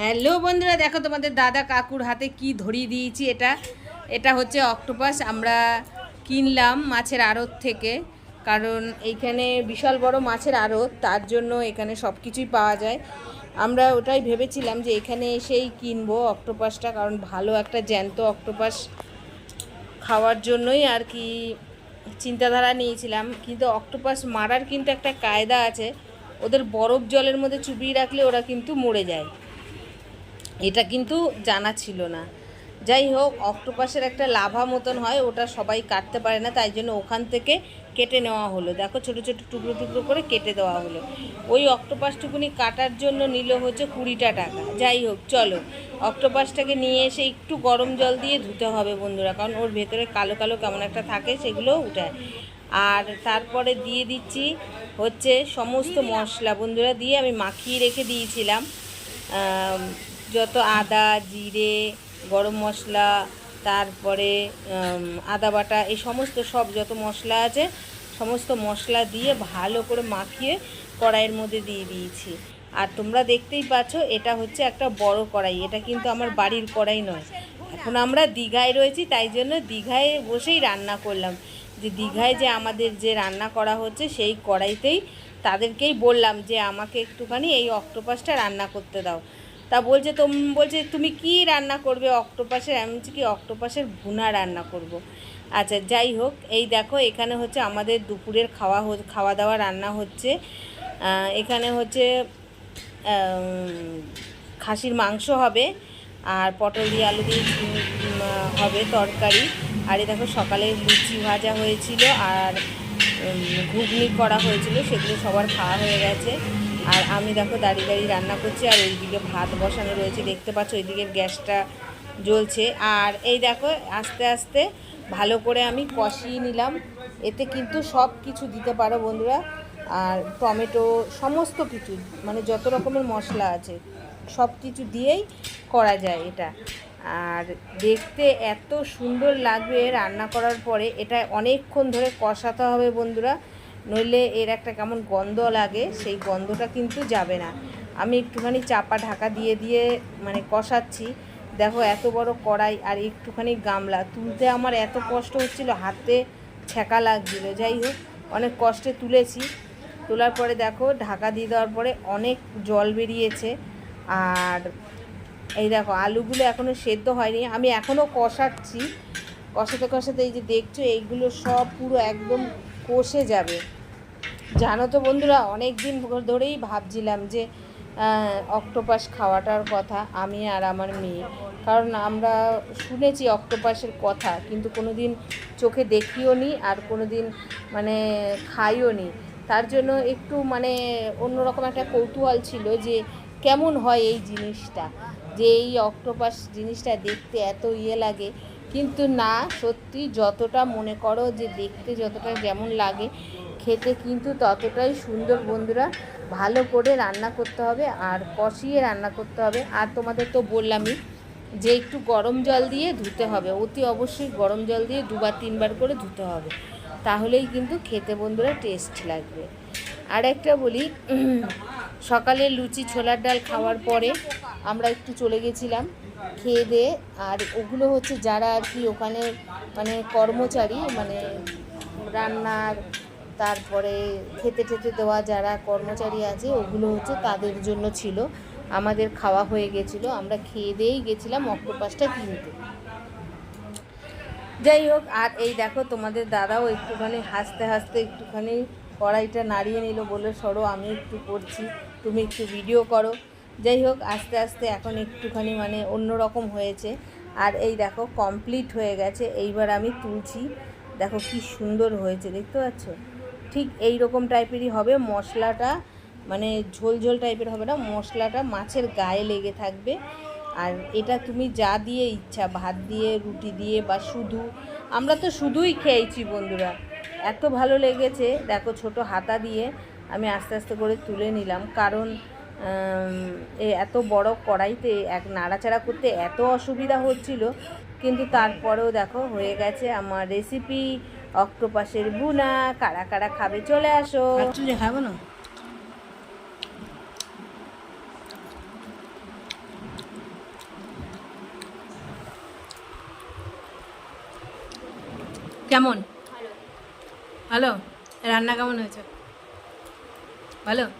Hello বন্ধুরা, দেখো তোমাদের দাদা কাকুর হাতে কি ধরিয়ে দিয়েছি এটা। এটা হচ্ছে অক্টোপাস, আমরা কিনলাম মাছের আড়ত থেকে। কারণ এইখানে বিশাল বড় মাছের আড়ত, তার জন্য এখানে সব কিছুই পাওয়া যায়। আমরা ওটাই ভেবেছিলাম যে এখানে এসেই কিনবো অক্টোপাসটা, কারণ ভালো একটা জ্যান্ত অক্টোপাস খাওয়ার জন্যই আর কি চিন্তাধারা নিয়েছিলাম। কিন্তু অক্টোপাস মারার কিন্তু একটা কায়দা আছে, ওদের বরফ জলের মধ্যে চুবিয়ে রাখলে ওরা কিন্তু মরে যায়। এটা কিন্তু জানা ছিল না। যাই হোক, অক্টোপাসের একটা লাভা মতন হয়, ওটা সবাই কাটতে পারে না, তাই জন্য ওখান থেকে কেটে নেওয়া হলো। দেখো, ছোটো ছোটো টুকরো টুকরো করে কেটে দেওয়া হলো। ওই অক্টোপাসটুকুনি কাটার জন্য নিল হচ্ছে কুড়িটা টাকা। যাই হোক, চলো, অক্টোপাসটাকে নিয়ে এসে একটু গরম জল দিয়ে ধুতে হবে বন্ধুরা, কারণ ওর ভেতরে কালো কালো কেমন একটা থাকে, সেগুলো উঠায়। আর তারপরে দিয়ে দিচ্ছি হচ্ছে সমস্ত মশলা। বন্ধুরা, দিয়ে আমি মাখিয়ে রেখে দিয়েছিলাম যত আদা, জিরে, গরম মশলা, তারপরে আদা বাটা, এই সমস্ত সব যত মশলা আছে, সমস্ত মশলা দিয়ে ভালো করে মাখিয়ে কড়াইয়ের মধ্যে দিয়ে দিয়েছি। আর তোমরা দেখতেই পাচ্ছ, এটা হচ্ছে একটা বড় কড়াই। এটা কিন্তু আমার বাড়ির কড়াই নয়। এখন আমরা দীঘায় রয়েছি, তাই জন্য দীঘায় বসেই রান্না করলাম। যে দীঘায় যে আমাদের যে রান্না করা হচ্ছে, সেই কড়াইতেই তাদেরকেই বললাম যে, আমাকে একটুখানি এই অক্টোপাসটা রান্না করতে দাও। তা বলছে তোম, বলছে, তুমি কি রান্না করবে অক্টোপাসের? আমি বলছি, কি অক্টোপাসের ভুনা রান্না করব। আচ্ছা যাই হোক, এই দেখো, এখানে হচ্ছে আমাদের দুপুরের খাওয়া খাওয়া দাওয়া রান্না হচ্ছে। এখানে হচ্ছে খাসির মাংস হবে, আর পটল দিয়ে আলু দিয়ে হবে তরকারি। আর এই দেখো, সকালে লুচি ভাজা হয়েছিল, আর ঘুগনি করা হয়েছিল, সেগুলো সবার খাওয়া হয়ে গেছে। আর আমি দেখো দাঁড়িয়ে দাঁড়িয়ে রান্না করছি, আর ওইদিকে ভাত বসানো রয়েছে, দেখতে পাচ্ছ ওইদিকে গ্যাসটা জ্বলছে। আর এই দেখো, আস্তে আস্তে ভালো করে আমি কষিয়ে নিলাম। এতে কিন্তু সব কিছু দিতে পারো বন্ধুরা। আর টমেটো, সমস্ত কিছু মানে যত রকমের মশলা আছে, সব কিছু দিয়েই করা যায় এটা। আর দেখতে এত সুন্দর লাগবে রান্না করার পরে, এটা অনেকক্ষণ ধরে কষাতে হবে বন্ধুরা। নইলে এর একটা কেমন গন্ধ লাগে, সেই গন্ধটা কিন্তু যাবে না। আমি একটুখানি চাপা ঢাকা দিয়ে দিয়ে মানে কষাচ্ছি। দেখো এত বড় কড়াই আর একটুখানি গামলা। তুলতে আমার এত কষ্ট হচ্ছিল, হাতে ছ্যাঁকা লাগছিল। যাই হোক, অনেক কষ্টে তুলেছি। তোলার পরে দেখো, ঢাকা দিয়ে দেওয়ার পরে অনেক জল বেরিয়েছে। আর এই দেখো, আলুগুলো এখনও সেদ্ধ হয়নি। আমি এখনও কষাচ্ছি। কষাতে কষাতে এই যে দেখছ, এইগুলো সব পুরো একদম কষে যাবে। জানো তো বন্ধুরা অনেক দিন ধরেই ভাবছিলাম যে অক্টোপাস খাওয়াটার কথা আমি আর আমার মেয়ে। কারণ আমরা শুনেছি অক্টোপাসের কথা, কিন্তু কোনো দিন চোখে দেখিও নি আর কোনো দিন মানে খাইও নি। তার জন্য একটু মানে অন্যরকম একটা কৌতূহল ছিল যে, কেমন হয় এই জিনিসটা? যে এই অক্টোপাস জিনিসটা দেখতে এত ইয়ে লাগে কিন্তু না, সত্যি যতটা মনে করো যে দেখতে যতটা যেমন লাগে, খেতে কিন্তু ততটাই সুন্দর বন্ধুরা। ভালো করে রান্না করতে হবে আর কষিয়ে রান্না করতে হবে। আর তোমাদের তো বললামই যে একটু গরম জল দিয়ে ধুতে হবে। অতি অবশ্যই গরম জল দিয়ে দুবার, তিনবার করে ধুতে হবে। তাহলেই কিন্তু খেতে বন্ধুরা টেস্ট লাগবে। আর একটা বলি সকালে লুচি, ছোলার ডাল খাওয়ার পরে আমরা একটু চলে গেছিলাম খেয়ে দিয়ে। আর ওগুলো হচ্ছে যারা আর কি ওখানে মানে কর্মচারী মানে রান্নার, তারপরে খেতে টেতে দেওয়া যারা কর্মচারী আছে, ওগুলো হচ্ছে তাদের জন্য ছিল। আমাদের খাওয়া হয়ে গেছিল, আমরা খেয়ে দিয়েই গেছিলাম অক্টোপাসটা কিনতে যাই হোক, আর এই দেখো তোমাদের দাদাও একটুখানি হাসতে হাসতে একটুখানি কড়াইটা নাড়িয়ে নিল বলে, সরো, আমি একটু করছি। তুমি একটু ভিডিও করো। যাই হোক, আস্তে আস্তে এখন একটুখানি মানে অন্যরকম হয়েছে। আর এই দেখো কমপ্লিট হয়ে গেছে। এইবার আমি তুলছি। দেখো কি সুন্দর হয়েছে, দেখতে পাচ্ছ? ঠিক এই রকম টাইপেরই হবে। মশলাটা মানে ঝোল ঝোল টাইপের হবে না, মশলাটা মাছের গায়ে লেগে থাকবে। আর এটা তুমি যা দিয়ে ইচ্ছা, ভাত দিয়ে, রুটি দিয়ে বা শুধু, আমরা তো শুধুই খেয়েছি বন্ধুরা। এত ভালো লেগেছে, দেখো ছোট হাতা দিয়ে। আমি আস্তে আস্তে করে তুলে নিলাম। কারণ এত বড় কড়াইতে এক নাড়াচাড়া করতে এত অসুবিধা হচ্ছিল। কিন্তু তারপরেও দেখো হয়ে গেছে আমার রেসিপি অক্টোপাসের বুনা কারা কারা খাবে চলে আসো। আচ্ছা, খাব না? কেমন? হ্যালো রান্না কেমন হয়েছে? ভালো